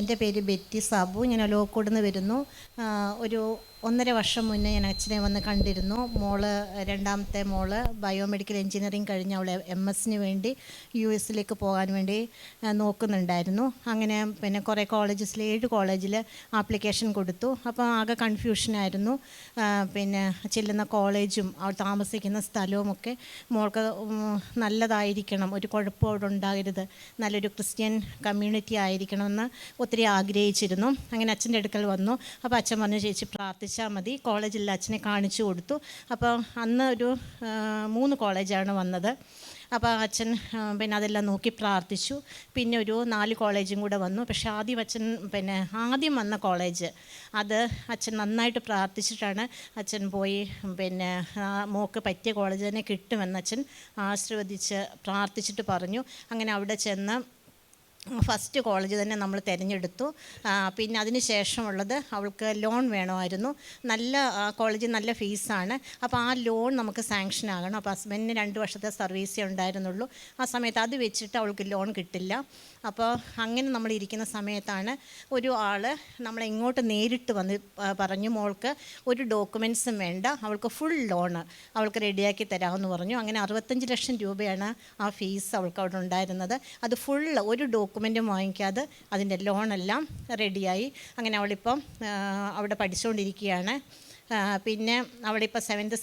എന്റെ പേര് ബെറ്റി സാബു. ഞാൻ ലോക്കോട് നിന്ന് വരുന്നു. ഒരു ഒന്നര വർഷം മുന്നേ ഞാൻ അച്ഛനെ വന്ന് കണ്ടിരുന്നു. മോൾ രണ്ടാമത്തെ മോൾ ബയോമെഡിക്കൽ എഞ്ചിനീയറിംഗ് കഴിഞ്ഞ് അവൾ എം എസിന് വേണ്ടി യു എസിലേക്ക് പോകാൻ വേണ്ടി നോക്കുന്നുണ്ടായിരുന്നു. അങ്ങനെ പിന്നെ കുറേ കോളേജസിൽ ഏഴ് കോളേജിൽ ആപ്ലിക്കേഷൻ കൊടുത്തു. അപ്പോൾ ആകെ കൺഫ്യൂഷനായിരുന്നു. പിന്നെ ചെല്ലുന്ന കോളേജും അവൾ താമസിക്കുന്ന സ്ഥലവും ഒക്കെ മോൾക്ക് നല്ലതായിരിക്കണം. ഒരു കുഴപ്പം അവിടെ ഉണ്ടാകരുത്. നല്ലൊരു ക്രിസ്ത്യൻ കമ്മ്യൂണിറ്റി ആയിരിക്കണമെന്ന് ഒത്തിരി ആഗ്രഹിച്ചിരുന്നു. അങ്ങനെ അച്ഛന്റെ അടുക്കൽ വന്നു. അപ്പോൾ അച്ഛൻ പറഞ്ഞു ചേച്ചി പ്രാർത്ഥിച്ചാൽ മതി. കോളേജിൽ അച്ഛനെ കാണിച്ചു കൊടുത്തു. അപ്പോൾ അന്ന് ഒരു മൂന്ന് കോളേജാണ് വന്നത്. അപ്പോൾ അച്ഛൻ പിന്നെ അതെല്ലാം നോക്കി പ്രാർത്ഥിച്ചു. പിന്നെ ഒരു നാല് കോളേജും കൂടെ വന്നു. പക്ഷേ ആദ്യം അച്ഛൻ പിന്നെ ആദ്യം വന്ന കോളേജ് അത് അച്ഛൻ നന്നായിട്ട് പ്രാർത്ഥിച്ചിട്ടാണ് അച്ഛൻ പോയി പിന്നെ ആ, മോക്ക് പറ്റിയ കോളേജ് തന്നെ കിട്ടുമെന്ന് അച്ഛൻ ആശീർവദിച്ച് പ്രാർത്ഥിച്ചിട്ട് പറഞ്ഞു. അങ്ങനെ അവിടെ ചെന്ന് ഫസ്റ്റ് കോളേജ് തന്നെ നമ്മൾ തിരഞ്ഞെടുത്തു. പിന്നെ അതിന് ശേഷമുള്ളത് അവൾക്ക് ലോൺ വേണമായിരുന്നു. നല്ല കോളേജ് നല്ല ഫീസാണ്. അപ്പോൾ ആ ലോൺ നമുക്ക് സാങ്ഷൻ ആകണം. അപ്പോൾ ഹസ്ബൻഡിന് രണ്ട് വർഷത്തെ സർവീസേ ഉണ്ടായിരുന്നുള്ളൂ. ആ സമയത്ത് അത് വെച്ചിട്ട് അവൾക്ക് ലോൺ കിട്ടില്ല. അപ്പോൾ അങ്ങനെ നമ്മൾ ഇരിക്കുന്ന സമയത്താണ് ഒരു ആൾ നമ്മളെ ഇങ്ങോട്ട് നേരിട്ട് വന്ന് പറഞ്ഞു മോൾക്ക് ഒരു ഡോക്യുമെൻസും വേണ്ട. അവൾക്ക് ഫുൾ ലോണ് അവൾക്ക് റെഡിയാക്കി തരാമെന്ന് പറഞ്ഞു. അങ്ങനെ അറുപത്തഞ്ച് ലക്ഷം രൂപയാണ് ആ ഫീസ് അവൾക്ക് അവിടെ ഉണ്ടായിരുന്നത്. അത് ഫുൾ ഒരു ഡോക്യുമെന്റും വാങ്ങിക്കാതെ അതിന്റെ ലോണെല്ലാം റെഡിയായി അങ്ങനെ അവളിപ്പം അവിടെ പഠിച്ചുകൊണ്ടിരിക്കുകയാണ് പിന്നെ അവളിപ്പോൾ സെവൻത്ത്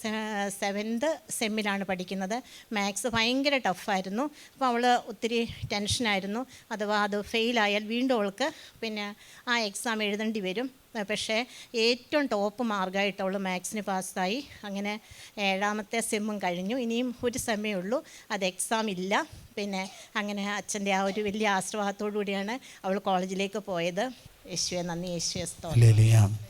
സെവൻത്ത് സെമ്മിലാണ് പഠിക്കുന്നത്. മാത്സ് ഭയങ്കര ടഫായിരുന്നു അപ്പോൾ അവൾ ഒത്തിരി ടെൻഷനായിരുന്നു അഥവാ അത് ഫെയിലായാൽ വീണ്ടും അവൾക്ക് പിന്നെ ആ എക്സാം എഴുതേണ്ടി വരും. പക്ഷേ ഏറ്റവും ടോപ്പ് മാർഗമായിട്ട് അവൾ മാത്സിന് പാസ്സായി. അങ്ങനെ ഏഴാമത്തെ സെമ്മും കഴിഞ്ഞു. ഇനിയും ഒരു സെമ്മേ ഉള്ളൂ. അത് എക്സാം ഇല്ല. പിന്നെ അങ്ങനെ അച്ഛന്റെ ആ ഒരു വലിയ ആശ്രവാദത്തോടു കൂടിയാണ് അവൾ കോളേജിലേക്ക് പോയത്. യേശുവെ നന്ദി. യേശുവെ ഹല്ലേലൂയ.